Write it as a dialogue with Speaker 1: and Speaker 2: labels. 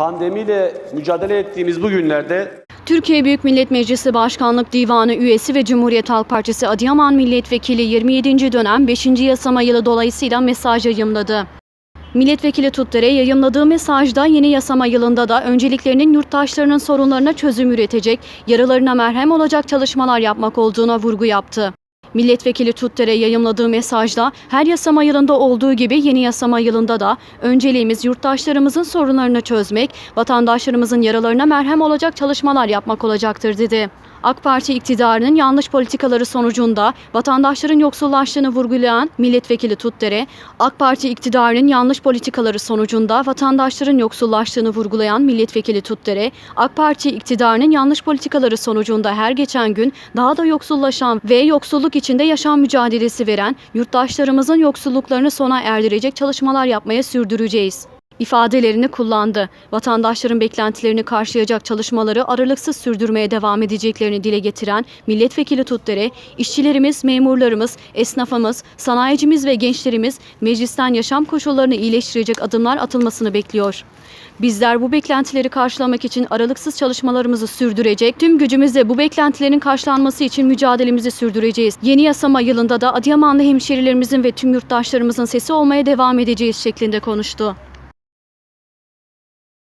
Speaker 1: Pandemiyle mücadele ettiğimiz bu günlerde
Speaker 2: Türkiye Büyük Millet Meclisi Başkanlık Divanı üyesi ve Cumhuriyet Halk Partisi Adıyaman Milletvekili 27. dönem 5. yasama yılı dolayısıyla mesaj yayımladı. Milletvekili Tutdere yayımladığı mesajda yeni yasama yılında da önceliklerinin yurttaşlarının sorunlarına çözüm üretecek, yaralarına merhem olacak çalışmalar yapmak olduğuna vurgu yaptı. Milletvekili Tutdere yayımladığı mesajda her yasama yılında olduğu gibi yeni yasama yılında da önceliğimiz yurttaşlarımızın sorunlarını çözmek, vatandaşlarımızın yaralarına merhem olacak çalışmalar yapmak olacaktır dedi. AK Parti iktidarının yanlış politikaları sonucunda vatandaşların yoksullaştığını vurgulayan milletvekili Tutdere, AK Parti iktidarının yanlış politikaları sonucunda vatandaşların yoksullaştığını vurgulayan milletvekili Tutdere, AK Parti iktidarının yanlış politikaları sonucunda her geçen gün daha da yoksullaşan ve yoksulluk içinde yaşam mücadelesi veren yurttaşlarımızın yoksulluklarını sona erdirecek çalışmalar yapmaya sürdüreceğiz ifadelerini kullandı. Vatandaşların beklentilerini karşılayacak çalışmaları aralıksız sürdürmeye devam edeceklerini dile getiren milletvekili Tutdere, işçilerimiz, memurlarımız, esnafımız, sanayicimiz ve gençlerimiz meclisten yaşam koşullarını iyileştirecek adımlar atılmasını bekliyor. Bizler bu beklentileri karşılamak için aralıksız çalışmalarımızı sürdürecek, tüm gücümüzle bu beklentilerin karşılanması için mücadelemizi sürdüreceğiz. Yeni yasama yılında da Adıyamanlı hemşerilerimizin ve tüm yurttaşlarımızın sesi olmaya devam edeceğiz şeklinde konuştu.